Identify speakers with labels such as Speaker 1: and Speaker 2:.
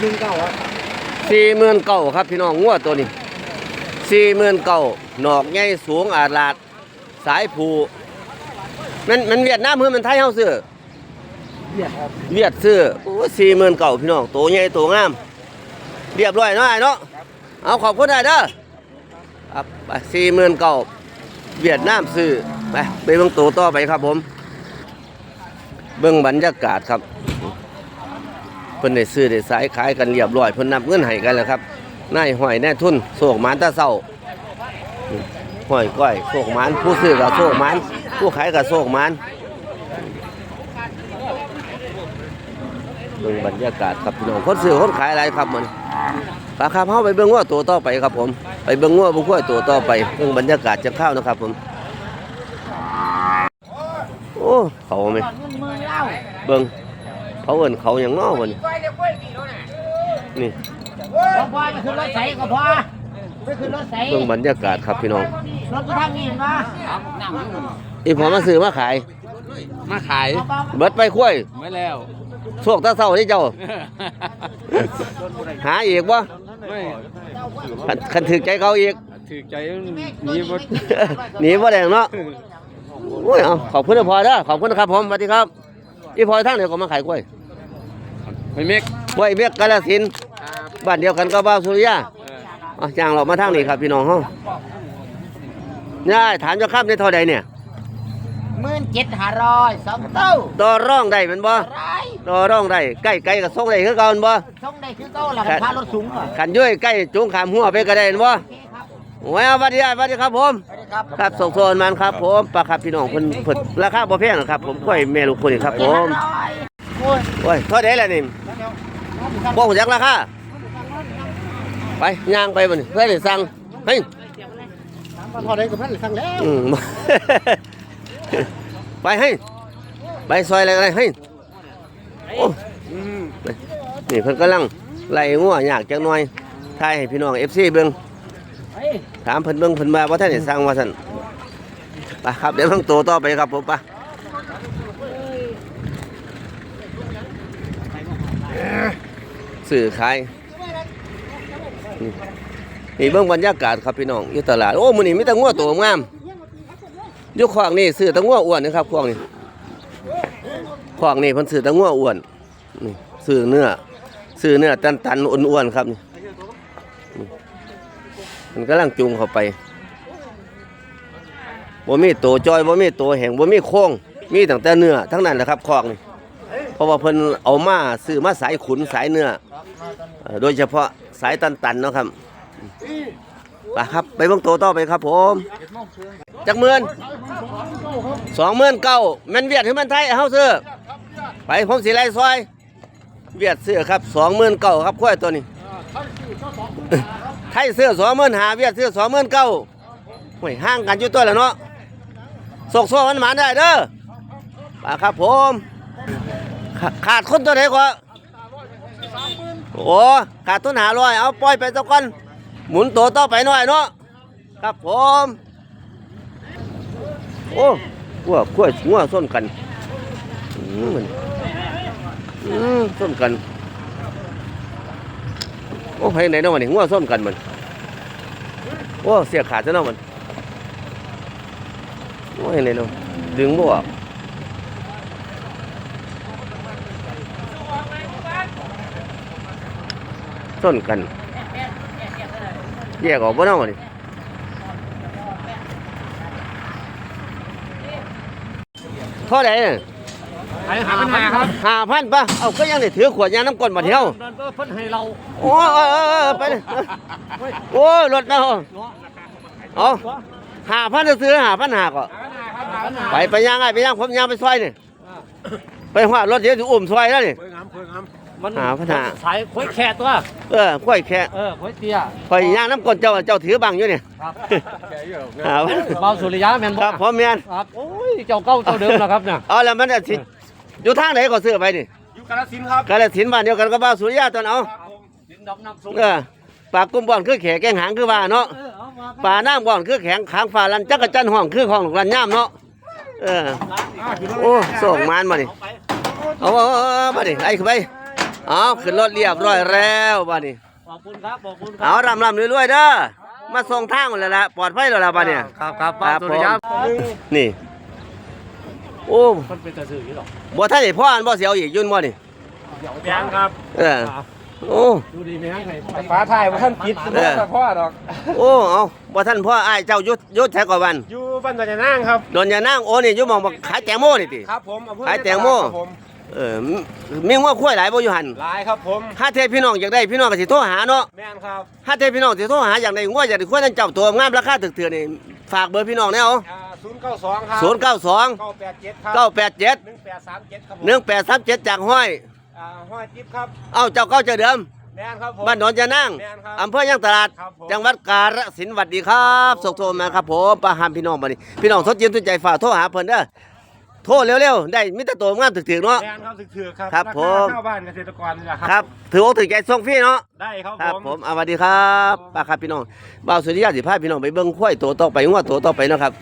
Speaker 1: หนึ่งเก้าครับ
Speaker 2: สี่หมื่นเก้าครับพี่น้องงัวตัวนี้สี่หมื่นเก้าหนอกใหญ่สูงอาดลาด สายผูมันมันเวียดนามเพื่อมันไทยเฮาซื้อ
Speaker 1: เบียดครับ
Speaker 2: เวียดซื้อโอ้สี่หมื่นเก้าพี่น้องตัวใหญ่ตัวงาม เรียบร้อยเนาะไอ้เนาะเอาขอบคุณได้เด้อครับไปสี่หมื่นเก้าเวียดนามซื้อไปไปเบิ่งตัวต่อไปครับผม เบิ่งบรรยากาศครับ เพิ่นได้ซื้อได้สายขายกันเรียบร้อยเพิ่นนับเงินให้กันแล้วครับนายห้อยแน่ทุนโศกหมานตาเศร้าห้อยก้อยโศกหมานผู้ซื้อกับโศกหมานผู้ขายกับโศกหมานเบิ่งบรรยากาศครับพี่น้องคนซื้อคนขายอะไรครับมันปลาครับเฮาไปเบิ่งว่าตัวต่อไปครับผม ไปเบิ่งว่าบุ้งขั้วตัวต่อไปเบิ่งบรรยากาศจะเข้าวนะครับผมโอ้เขาไหมเบิ่งเขาเอิ้นเขาอย่างน้อมันนี่
Speaker 3: พอพอจะขึ้นรถใสก็พอไปขึ้นรถใส
Speaker 2: เบิ่งบรรยากาศครับพี่น้อง
Speaker 3: รถไปทางนี้เห็นปะ
Speaker 2: อีพอมาซื้อมาขาย
Speaker 1: มาขาย
Speaker 2: เบิดไปคุ้ย
Speaker 1: ไม่แล้ว
Speaker 2: โชคตาเศร้าที่เจ้า หาอีกบ่
Speaker 1: ไม่
Speaker 2: คันคันถือใจเขาอีก
Speaker 1: ถือใจหนีบด
Speaker 2: หนีบ่ได้เนาะโอ้ยเอาขอบคุณพอเด้อขอบคุณครับผมสวัสดีครับอีพอทางไหนก็มาขายกล้วย
Speaker 1: ไม่เมก
Speaker 2: กล้วยเบียกกาฬสินธุ์บ้านเดียวกันกับบ้าวสุริยา
Speaker 1: เออ
Speaker 2: เอาจ้างเรามาทางนี้ครับพี่น้องเฮาเนี่ยถามเจ้าครับในเท่าใดเนี่ย
Speaker 3: หมื่นเจ็ดห้าร้อยสองเต้า
Speaker 2: ต่อร่องได้แมันบ่
Speaker 3: อะไร
Speaker 2: ต่อร่องได้ใกล้ไกลกับส่งได้คือเก่าแม่นบ่
Speaker 3: ช่องได้คือเต้าหลังคารถสูงเหรอ
Speaker 2: ขันย้อยใกล้จุงขามหัวไปก็ได้แม่นบ่
Speaker 3: โอเคครับ
Speaker 2: โอ้ยเอาสวัสดีครับสวัสดีครับผม
Speaker 3: ไปเลยครับ
Speaker 2: ครับส่งโซนมันครับผมปลาครับพี่น้องเพิ่นเพิ่นราคาบ่แพงหรอกครับ ผมกล้วยแม่ลูกคนนี่ครับผม
Speaker 3: ห้าร้อย โอ้ย
Speaker 2: โอ้ยเท่าใดล่ะนี่บ่ฮู้จักราคาไปย่างไปบ่นี่เพื่อได้สั่งเฮ้ย
Speaker 1: พอได้กับพันสั่งแล้ว
Speaker 2: อืมไปให้ไปซอยอะไรอะไรให้โอ้นี่เพิ่นกำลังไล่งัวอยากจักหน่อยถ่ายให้พี่น้อง FC เบิ่งถามเพิ่นเบิ่งเพิ่นมาว่าท่านได้สั่งว่าซั่นไปครับเดี๋ยวเพิ่งโตต่อไปครับผมไป สื่อขายนี่เบิ่งบรรยากาศครับพี่น้องอยู่ตลาดโอ้มือนี้มีแต่งัวตัวงามยู่ขวางนี่ซื้อต่งัวอ้วนนะครับขวางนี่ขวางนี่พิ่นซื้อต่งัวอ้วนนี่ซื้อเนื้อซื้อเนื้อตันๆอ้วนๆครับนี่มันกำลังจูงเข้าไปบ่มีตัวจอยบ่มีตัวแห้งบ่มีโค้งมีตั้งแต่เนื้อทั้งนั้นแหละครับคอกนี่ เพราะว่าเพิ่นเอามาซื้อมาสายขุนสายเนื้อเอ่อโดยเฉพาะสายตันๆเนาะครับไปครับไปเบิ่งตัวต่อไปครับผมจักหมื่นสองหมื่นเก้าแม่นเวียดหรือแม่นไทยเฮาซื้อไปผมสิไล่ซอย เวียดซื้อครับสองหมื่นเก้าครับควายตัวนี้ ไทยเสื้อสองหมื่นหาเวียดเสื้อสองหมื่นเก้าห่วยห่างกันอยู่ตัวแล้วเนาะสกโซ่มันหมานได้เด้อป่าครับผม ขาขาดคนตัวไหนก็โอ้ขาดทุนหาร้อยเอาปล่อยไปสักคนหมุนตัวต่อไปหน่อยเนาะครับผมโอ้ขั้วขั้วงัวส้นกันอืมมันอืมส้นกันโอ้ให้ไหนเนาะมันนี่งัวส้มกันมันโอ้เสียขาดซะเนาะมันโอ้ให้ไหนเนาะดึงบ่ออก ส้นกัน แยกออกบ่เนาะมันนี่เท่าไหร่เนี่ย
Speaker 1: ขายหาปัญหาครับ
Speaker 2: ห้าพันป่ะเอาก็ยังได้ถือขวดยาน้ำก้นมาเที่ยว
Speaker 1: เดินเพิ่นให้เรา
Speaker 2: โอ้ยเออเออเออไปเลยโอ้ยรถนะเอาหาพันจะซื้อหาพันหาก็ไปไปย่างไงไปย่างผมย่างไปซอยนี่ไปหัวรถเดี๋ยวจะอุ้มซอยแล้วนี่
Speaker 1: เพิ่งงามเพิ่งงาม
Speaker 3: มัน
Speaker 2: หาปัญหา
Speaker 3: สายค่อยแค่ตัว
Speaker 2: เออค่อยแค่
Speaker 3: เออค่อยเตี้ย
Speaker 2: ค่อยย่างน้ำก้นเจ้าเจ้าถือบังอยู่นี่
Speaker 3: ครับ
Speaker 1: แกเยอะ
Speaker 2: หาพัน
Speaker 3: เบาสุริยะแม่น
Speaker 2: ค
Speaker 3: บ่
Speaker 2: รับผมเมียน
Speaker 3: ครับโอ้ยเจ้าเก่าเจ้าเดิมนะครับเนี่ย
Speaker 2: เอาแล้วมันน่ะสิอยู่ทางไหนก็ซื้อไปนี่
Speaker 1: อยู่กาฬสินธุ์ครับ
Speaker 2: กาลสินธุ์บ้านเดียวกันกับบ้านสุริยะตอนเอา
Speaker 3: ดินดำน้ำซุป
Speaker 2: เออปากกุ้มบ่อนคือแขแกงหางคือว่าเนาะ
Speaker 3: เออเอามา
Speaker 2: ป่าน้ำบ่อนคือแข็งขางฟ้าลันจักรจันทร์ห้องคือของลันย่ามเนาะเออโอ้ส่งมานมาดิเอาเอาเอาเอามาดิไอ้ขึ้นไป เอาขึ้นรถเรียบร้อยแล้วบ้านี้
Speaker 3: ขอบคุณครับขอบคุณค
Speaker 2: เอา
Speaker 3: รับ
Speaker 2: รำรำรวยๆเด้อมาส่งทางหมดแล้วล่ะปลอดภัยแล้วล่ะบ้านี้
Speaker 1: ครับครับ
Speaker 2: ครับ
Speaker 1: สวัสดีครับ
Speaker 2: นี่ โอ้
Speaker 1: มันเป็นตะสื่อหรอ
Speaker 2: บ่ท่านได้พ่ออันบ่เสียวอีกยุ่นบ่นี่
Speaker 1: แบงครับ
Speaker 2: เออโอ้
Speaker 1: ดูดีไหมครับฟ้าไทยว่าท่านคิดสมมติว่าพ่อดอก
Speaker 2: โอ้เอาบ่ท่านพ่ออ้ายเจ้ายุทธยุทธแท้กว่าวัน
Speaker 1: อยู่บ้านตะจะนั่งครับ
Speaker 2: โดนยานางโอ้นี่อยู่หมองบักขายแตงโมนี่ติ
Speaker 1: ครับผมอำเภอ
Speaker 2: ขายแตงโม
Speaker 1: ครับผม
Speaker 2: เออมมีงัวควายหลายบ่อยู่หั่น
Speaker 1: หลายครับผม
Speaker 2: ถ้าเทพพี่น้องอยากได้พี่น้องก็สิโทรหาเนาะ
Speaker 1: แม่นครับ
Speaker 2: ถ้าเทพพี่น้องสิโทรหาอยากได้งัวอยากได้ควายนั่นเจ้าตัวงามราคาถึกๆนี่ฝากเบอร์พี่น้องแน่เอา
Speaker 1: ศูนย์เก้าสองครับ
Speaker 2: 092
Speaker 1: เก้าแปดเจ็ดครับ
Speaker 2: 987
Speaker 1: หนึ่งแปดสามเจ็ดครับผม
Speaker 2: 1837จากห้อย
Speaker 1: อ่าห้อยจิ๊บครับ
Speaker 2: เอ้าเจ้าเก่าเจ้าเดิม
Speaker 1: แม่นครับผม
Speaker 2: บ้านโนนยานาง
Speaker 1: แม่นครับ
Speaker 2: อำเภอย่างตลาด
Speaker 1: ครับผม
Speaker 2: จังหวัดกาฬสินธุ์สวัสดีครับส่งโทรมาครับผมประหามพี่น้องบัดนี้พี่น้องสดเย็นสนใจฝากโทรหาเพิ่นเด้อ โทรเร็วๆ ได้มิตรตัวงามถึกๆเนาะ
Speaker 1: แม่นครับถือๆครับ
Speaker 2: ครับาผ
Speaker 1: คามเข้าบ้านเกษตรกรนี่แหละค
Speaker 2: ครับรับถืออกถือใจส่งฟรีเนาะ
Speaker 1: ได้ครับ
Speaker 2: ครับ
Speaker 1: ผม
Speaker 2: ผมเอาสวัสดีครับป้าครับพี่น้องบ่าวสุริยะสิพาพี่น้องไปเบิ่งควายตัวต่อไปงวดตัวต่อไปเนาะครับ